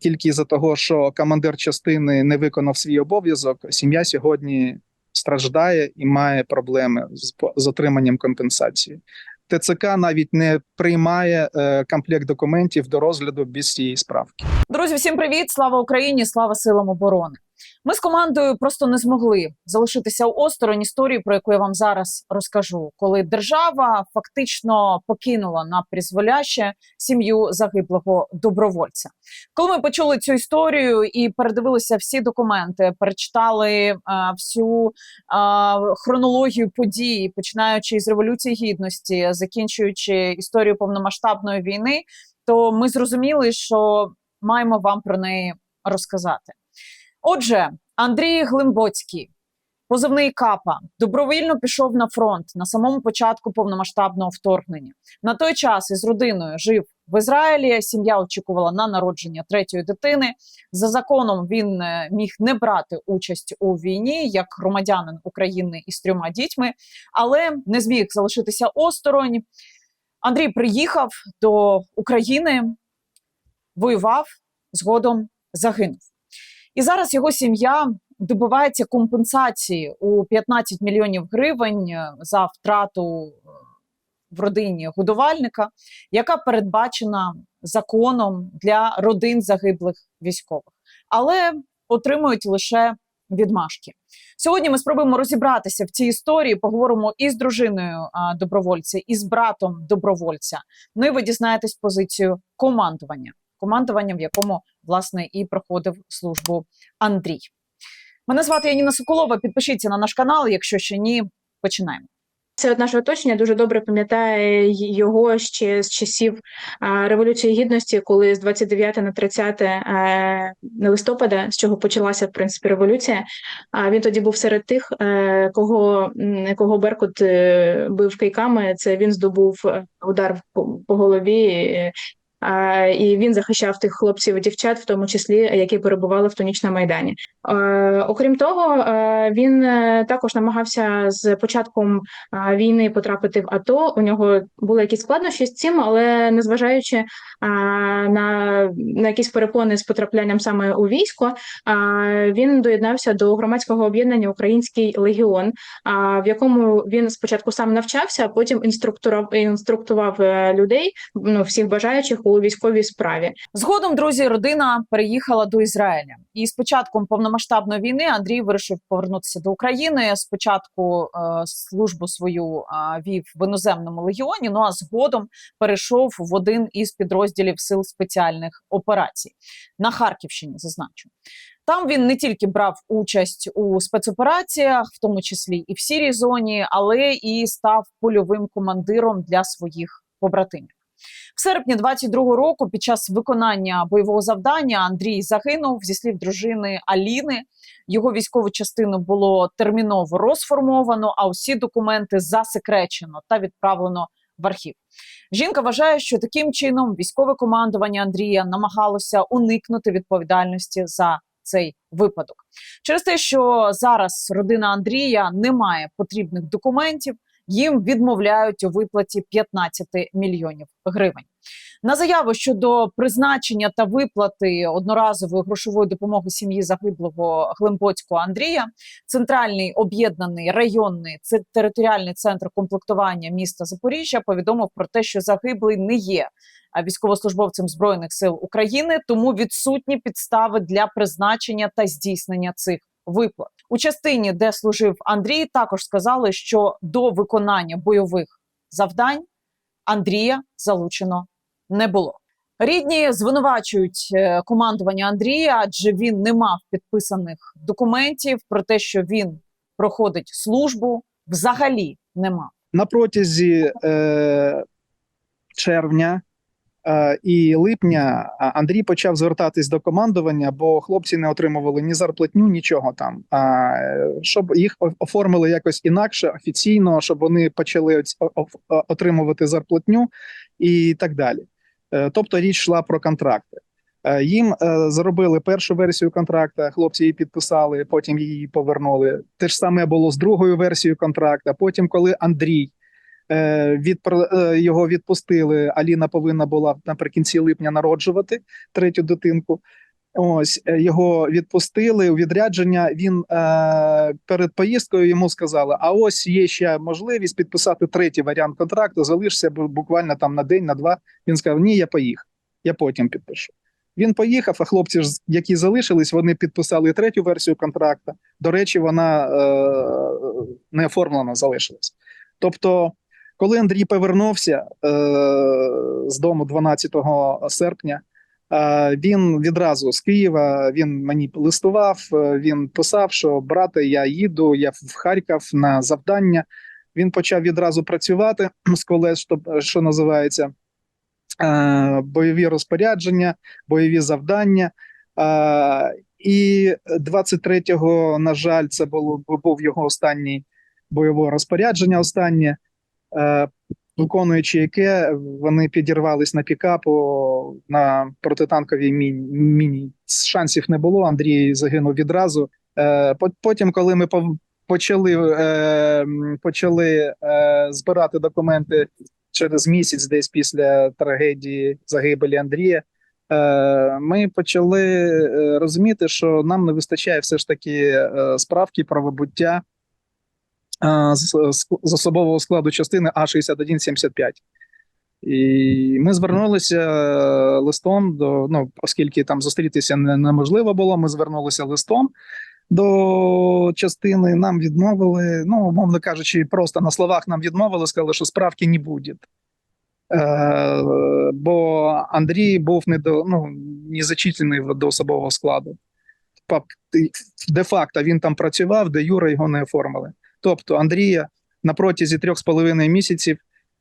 Тільки за того, що командир частини не виконав свій обов'язок, сім'я сьогодні страждає і має проблеми з, отриманням компенсації. ТЦК навіть не приймає е, комплект документів до розгляду без цієї справки. Друзі, всім привіт! Слава Україні! Слава силам оборони! Ми з командою просто не змогли залишитися осторонь історії, про яку я вам зараз розкажу, коли держава фактично покинула на призволяще сім'ю загиблого добровольця. Коли ми почули цю історію і передивилися всі документи, перечитали е, всю е, хронологію подій, починаючи з революції гідності, закінчуючи історію повномасштабної війни, то ми зрозуміли, що маємо вам про неї розказати. Отже, Андрій Глимбоцький, позивний капа, добровільно пішов на фронт на самому початку повномасштабного вторгнення. На той час із родиною жив в Ізраїлі. Сім'я очікувала на народження третьої дитини. За законом він е, міг не брати участь у війні як громадянин України із трьома дітьми, але не зміг залишитися осторонь. Андрій приїхав до України, воював, згодом загинув. І зараз його сім'я добивається компенсації у 15 мільйонів гривень е, за втрату е, в родині годувальника, яка передбачена законом для родин загиблих військових, але отримують лише відмашки. Сьогодні ми спробуємо розібратися в цій історії. Поговоримо і з дружиною а, добровольця, і з братом добровольця. Ну і ви дізнаєтесь позицію командування командуванням, в якому власне і проходив службу Андрій. Мене звати Яніна Соколова. Підпишіться на наш канал. Якщо ще ні, починаємо. Це от наше оточення дуже добре пам'ятає його ще з часів Революції Гідності, коли з 29 на 30 е, листопада, з чого почалася в принципі революція. А він тоді був серед тих, е, кого, кого Беркут е, бив кийками. Це він здобув удар по голові. І він захищав тих хлопців і дівчат, в тому числі які перебували в тоніч майдані. Окрім того, він е, також намагався з початком війни потрапити в АТО. У нього були якісь складнощі з цим, але незважаючи на, на якісь перепони з потраплянням саме у військо, він доєднався до громадського об'єднання Український легіон, в якому він спочатку сам навчався, а потім інструктурав інструктував е, людей, ну всіх бажаючих у військовій справі. Згодом, друзі, родина переїхала до Ізраїля. І з початком повномасштабної війни Андрій вирішив повернутися до України. Спочатку е, службу свою е, вів в іноземному легіоні. Ну а згодом перейшов в один із підрозділів сил спеціальних операцій на Харківщині. Зазначу. Там він не тільки брав участь у спецопераціях, в тому числі і в сірій зоні, але і став польовим командиром для своїх побратимів. В серпні 22-го року, під час виконання бойового завдання, Андрій загинув зі слів дружини Аліни. Його військову частину було терміново розформовано, а усі документи засекречено та відправлено в архів. Жінка вважає, що таким чином військове командування Андрія намагалося уникнути відповідальності за цей випадок. Через те, що зараз родина Андрія не має потрібних документів, їм відмовляють у виплаті 15 мільйонів гривень. На заяву щодо призначення та виплати одноразової грошової допомоги сім'ї загиблого Глимбоцького Андрія, центральний об'єднаний районний територіальний центр комплектування міста Запоріжжя повідомив про те, що загиблий не є військовослужбовцем збройних сил України, тому відсутні підстави для призначення та здійснення цих виплат. У частині, де служив Андрій, також сказали, що до виконання бойових завдань Андрія залучено не було. Рідні звинувачують е, командування Андрія, адже він не мав підписаних документів про те, що він проходить службу. Взагалі не мав. На протязі е, червня і липня Андрій почав звертатись до командування, бо хлопці не отримували ні зарплатню, нічого там. А е, щоб їх оформили якось інакше, офіційно, щоб вони почали отримувати зарплатню і так далі. Е, Тобто річ йшла про контракти. Е, Їм е, зробили першу версію контракта, хлопці її підписали, потім її повернули. Те ж саме було з другою версією контракта. Потім, коли Андрій Е, відпро- е, його відпустили. Аліна повинна була наприкінці липня народжувати третю дитинку. Ось е, його відпустили у відрядження. Він е, перед поїздкою йому сказали: а ось є ще можливість підписати третій варіант контракту. Залишся бу- буквально там на день, на два. Він сказав: Ні, я поїхав. Я потім підпишу. Він поїхав, а хлопці, які залишились, вони підписали третю версію контракту. До речі, вона е, не оформлена залишилась. Тобто, коли Андрій повернувся е, з дому 12 серпня, е, він відразу з Києва він мені листував. е, Він писав, що брате, я їду, я в Харків на завдання. Він почав відразу працювати з колес, що, що називається е, бойові розпорядження, бойові завдання. Е, і 23-го, на жаль, це було був його останній бойове розпорядження. Останнє, виконуючи яке вони підірвались на пікапу на протитанковій міні. Шансів не було. Андрій загинув відразу. Е, по- потім, коли ми почали, е, почали е, збирати документи через місяць, десь після трагедії загибелі Андрія. Е, Ми почали е, розуміти, що нам не вистачає все ж таки е, справки про вибуття е, з, особового складу частини А 6175 І ми звернулися е, листом до ну, оскільки там зустрітися неможливо було. Ми звернулися листом до частини. Нам відмовили. Ну, умовно кажучи, просто на словах нам відмовили, сказали, що справки не буде. Е, бо Андрій був не до ну не зачислений до особового складу. Де-факто він там працював, де Юра його не оформили. Тобто Андрія на протязі трьох з половиною місяців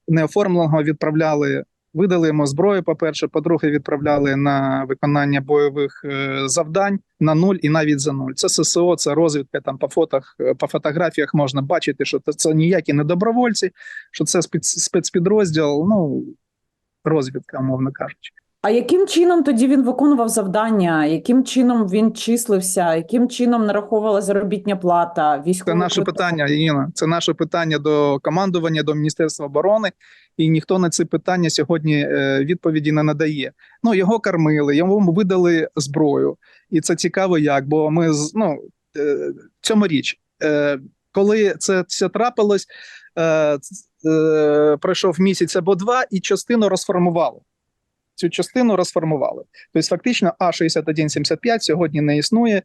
неоформленого відправляли, видали йому зброю. По-перше, по-друге, відправляли на виконання бойових е, завдань на нуль і навіть за нуль. Це ССО, це розвідка. Там по фотах, е, по фотографіях можна бачити, що це, ніякі не добровольці, що це спец, спецпідрозділ, ну розвідка, мовно кажучи. А яким чином тоді він виконував завдання? Яким чином він числився? Яким чином нараховувала заробітня плата? Це наше питання, Іна. Це наше питання до командування, до Міністерства оборони, і ніхто на це питання сьогодні е, відповіді не надає. Ну його кормили, йому видали зброю, і це цікаво, як бо ми з- ну е, цьому річ, е, коли це все трапилось, пройшов місяць або два, і частину розформували. Цю частину розформували. Тобто, фактично, А 6175 сьогодні не існує.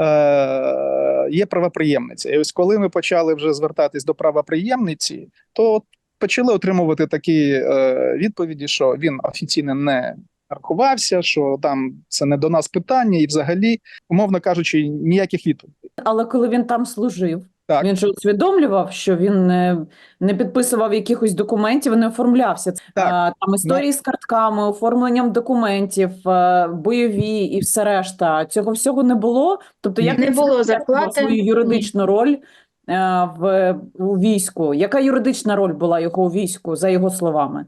Е, є правоприємниця. І ось коли ми почали вже звертатись до правоприємниці, то почали отримувати такі е, відповіді, що він офіційно не рахувався, що там це не до нас питання, і взагалі, умовно кажучи, ніяких відповідей. Але коли він там служив, Так. він же усвідомлював, що він не, не підписував якихось документів, не оформлявся. Так. А, там історії з картками, оформленням документів, е, бойові і все решта. Цього всього не було. Тобто, як Не було зарплати, свою юридичну роль е, в у війську? Яка юридична роль була його у війську, за його словами?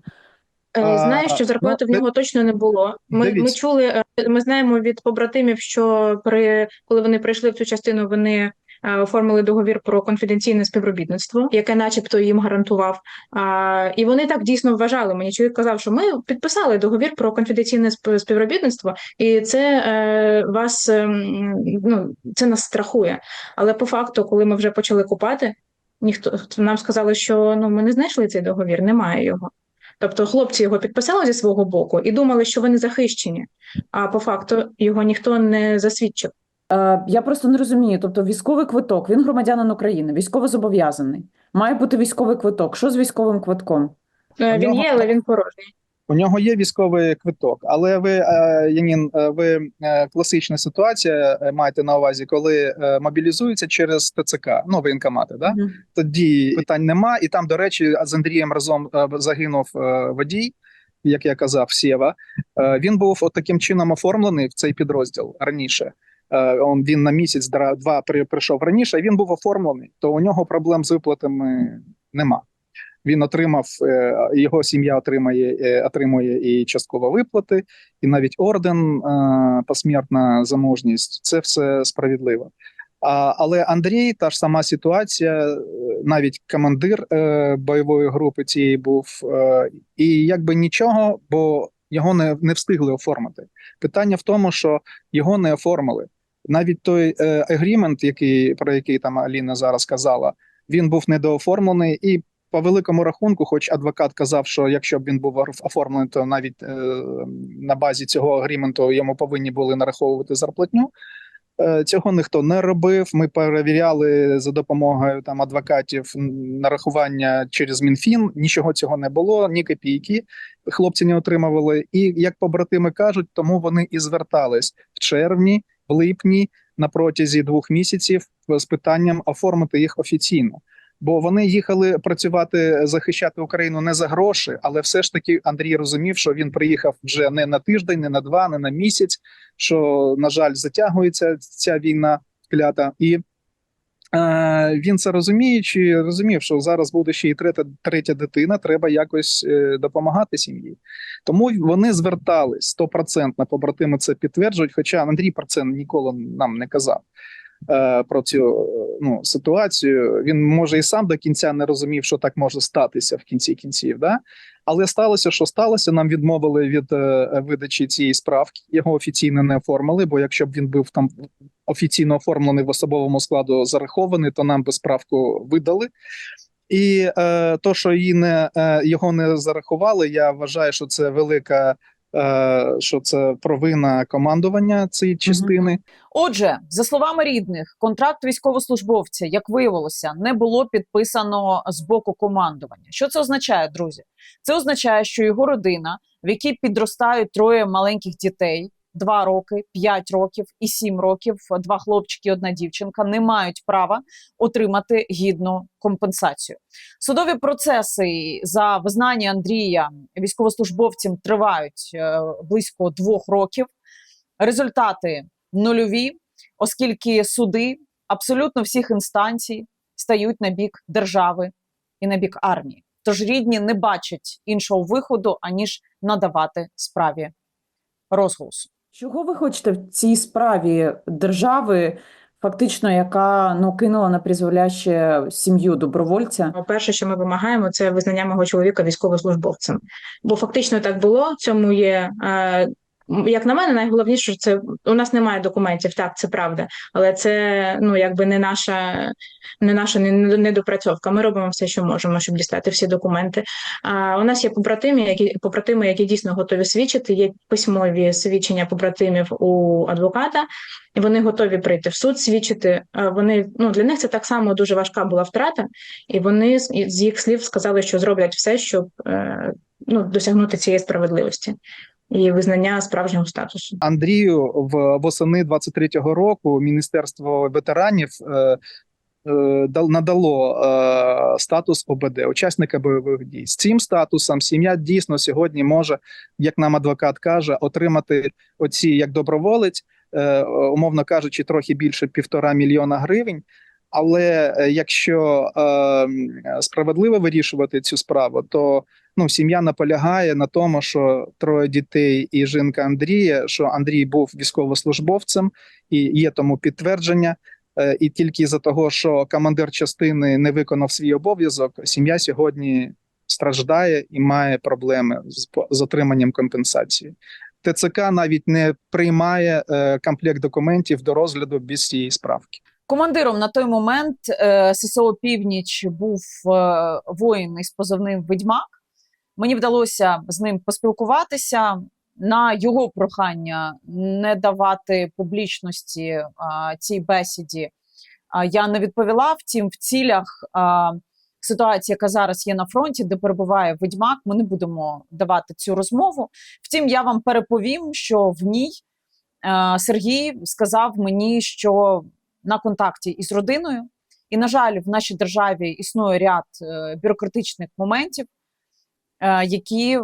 Е, Знаю, що зарплати ну, в нього точно не було. Ми, ми чули, ми знаємо від побратимів, що при коли вони прийшли в цю частину, вони оформили договір про конфіденційне співробітництво, яке, начебто, їм гарантував. І вони так дійсно вважали. Мені чоловік казав, що ми підписали договір про конфіденційне співробітництво, і це е, вас ем, ну це нас страхує. Але по факту, коли ми вже почали купати, ніхто нам сказали, що ну ми не знайшли цей договір, немає його. Тобто хлопці його підписали зі свого боку і думали, що вони захищені, а по факту його ніхто не засвідчив. Е, Я просто не розумію. Тобто, військовий квиток, він громадянин України, військовозобов'язаний. Має бути військовий квиток. Що з військовим квитком? Е, Він нього- є, але він порожній. У нього є військовий квиток, але ви, е, Янін, ви класична ситуація маєте на увазі, коли мобілізуються через ТЦК, ну воєнкомати, да? Мгм. тоді питань нема. І там, до речі, з Андрієм разом загинув водій, як я казав, Сєва. Він був от таким чином оформлений в цей підрозділ раніше. Е, Он він на місяць два прийшов раніше. Він був оформлений, то у нього проблем з виплатами нема. Він отримав е, його сім'я отримає е, отримує і частково виплати, і навіть орден посмертна замужність. Це все справедливо. Але Андрій, та ж сама ситуація, навіть командир бойової групи цієї був, і якби нічого, бо його не, не встигли оформити. Питання в тому, що його не оформили. Навіть той агрімент, який про який там Аліна зараз казала, він був недооформлений, і по великому рахунку, хоч адвокат казав, що якщо б він був оф- оформлений, то навіть е, на базі цього агріменту йому повинні були нараховувати зарплатню. Е, Цього ніхто не робив. Ми перевіряли за допомогою там адвокатів нарахування через МінФін. Нічого цього не було, ні копійки. Хлопці не отримували. І як побратими кажуть, тому вони і звертались в червні, липні на протязі двох місяців з питанням оформити їх офіційно. Бо вони їхали працювати, захищати Україну не за гроші, але все ж таки Андрій розумів, що він приїхав вже не на тиждень, не на два, не на місяць. Що на жаль, затягується ця війна клята, і він це розуміючи, розумів, що зараз буде ще і третя, третя дитина, треба якось е, допомагати сім'ї. Тому вони звертались стопроцентно, побратими це підтверджують. Хоча Андрій про це ніколи нам не казав. е, Про цю е, ну, ситуацію він може і сам до кінця не розумів, що так може статися в кінці кінців. Да? Але сталося, що сталося. Нам відмовили від видачі цієї справки. Його офіційно не оформили. Бо якщо б він був там офіційно оформлений в особовому складу зарахований, то нам би справку видали. І е, то, що її не е, його не зарахували, я вважаю, що це велика. е, Що це провина командування цієї частини, Отже, за словами рідних, контракт військовослужбовця, як виявилося, не було підписано з боку командування. Що це означає, друзі? Це означає, що його родина, в якій підростають троє маленьких дітей. Два роки, п'ять років і сім років, два хлопчики, і одна дівчинка не мають права отримати гідну компенсацію. Судові процеси за визнання Андрія військовослужбовцем тривають е, близько двох років. Результати нульові, оскільки суди абсолютно всіх інстанцій стають на бік держави і на бік армії. Тож рідні не бачать іншого виходу, аніж надавати справі розголосу. Чого ви хочете в цій справі держави, фактично, яка ну кинула на призволяще сім'ю добровольця? Перше, що ми вимагаємо, це визнання мого чоловіка військовослужбовцем. Бо фактично так було. Цьому є. Е, як на мене, найголовніше, що це у нас немає документів, так це правда, але це ну якби не наша, не наша не- недопрацьовка. Ми робимо все, що можемо, щоб дістати всі документи. А у нас є побратими, які побратими, які дійсно готові свідчити. Є письмові свідчення побратимів у адвоката, і вони готові прийти в суд, свідчити. Вони ну для них це так само дуже важка була втрата, і вони з з їх слів сказали, що зроблять все, щоб е, ну досягнути цієї справедливості і визнання справжнього статусу. Андрію в восени 23-го року Міністерство ветеранів е, е, надало е, статус ОБД, учасника бойових дій. З цим статусом сім'я дійсно сьогодні може, як нам адвокат каже, отримати оці як доброволець, е, умовно кажучи, трохи більше півтора мільйона гривень. Але е, якщо е, справедливо вирішувати цю справу, то ну сім'я наполягає на тому, що троє дітей і жінка Андрія, що Андрій був військовослужбовцем, і є тому підтвердження. Е, І тільки за того, що командир частини не виконав свій обов'язок, сім'я сьогодні страждає і має проблеми з, з отриманням компенсації. ТЦК навіть не приймає е, комплект документів до розгляду без цієї справки. Командиром на той момент е, ССО Північ був е, воїн із позивним Ведьмак. Мені вдалося з ним поспілкуватися. На його прохання не давати публічності а, цій бесіді. А, я не відповіла. Втім, в цілях а, ситуації, яка зараз є на фронті, де перебуває Ведьмак, ми не будемо давати цю розмову. Втім, я вам переповім, що в ній е, Сергій сказав мені, що на контакті із родиною, і, на жаль, в нашій державі існує ряд е, бюрократичних моментів, е, які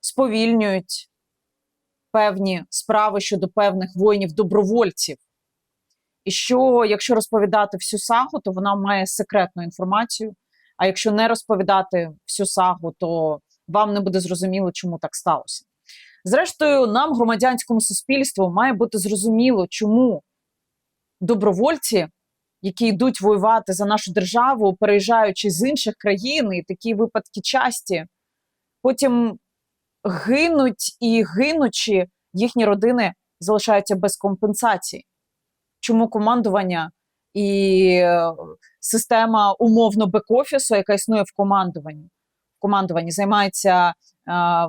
сповільнюють певні справи щодо певних воїнів-добровольців. І що, якщо розповідати всю сагу, то вона має секретну інформацію. А якщо не розповідати всю сагу, то вам не буде зрозуміло, чому так сталося. Зрештою, нам, громадянському суспільству, має бути зрозуміло, чому добровольці, які йдуть воювати за нашу державу, переїжджаючи з інших країн, і такі випадки часті, потім гинуть і гинучи, їхні родини залишаються без компенсації. Чому командування і е, система умовно бек-офісу, яка існує в командуванні, в командуванні займається е,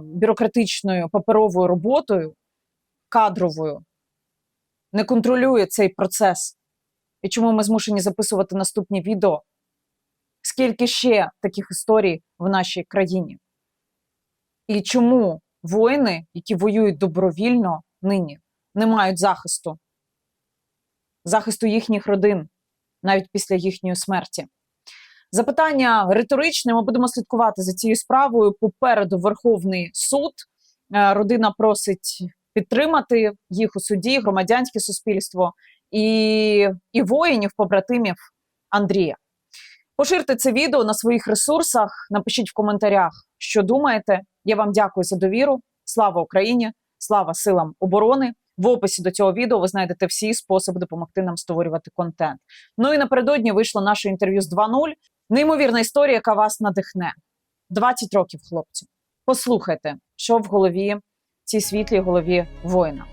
бюрократичною паперовою роботою, кадровою, не контролює цей процес. І чому ми змушені записувати наступні відео? Скільки ще таких історій в нашій країні? І чому воїни, які воюють добровільно нині, не мають захисту, захисту їхніх родин навіть після їхньої смерті? Запитання риторичне. Ми будемо слідкувати за цією справою. Попереду Верховний суд. Е, Родина просить підтримати їх у суді, громадянське суспільство і, і воїнів, побратимів Андрія. Поширте це відео на своїх ресурсах. Напишіть в коментарях, що думаєте. Я вам дякую за довіру. Слава Україні! Слава силам оборони! В описі до цього відео ви знайдете всі способи допомогти нам створювати контент. Ну і напередодні вийшло наше інтерв'ю з 2.0. Неймовірна історія, яка вас надихне. 20 років, хлопці. Послухайте, що в голові цій світлій голові воїна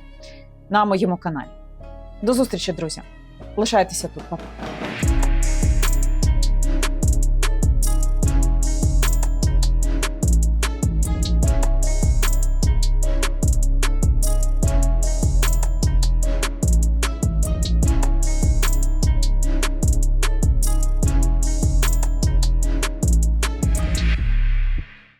на моєму каналі. До зустрічі, друзі. Лишайтеся тут, Па-па.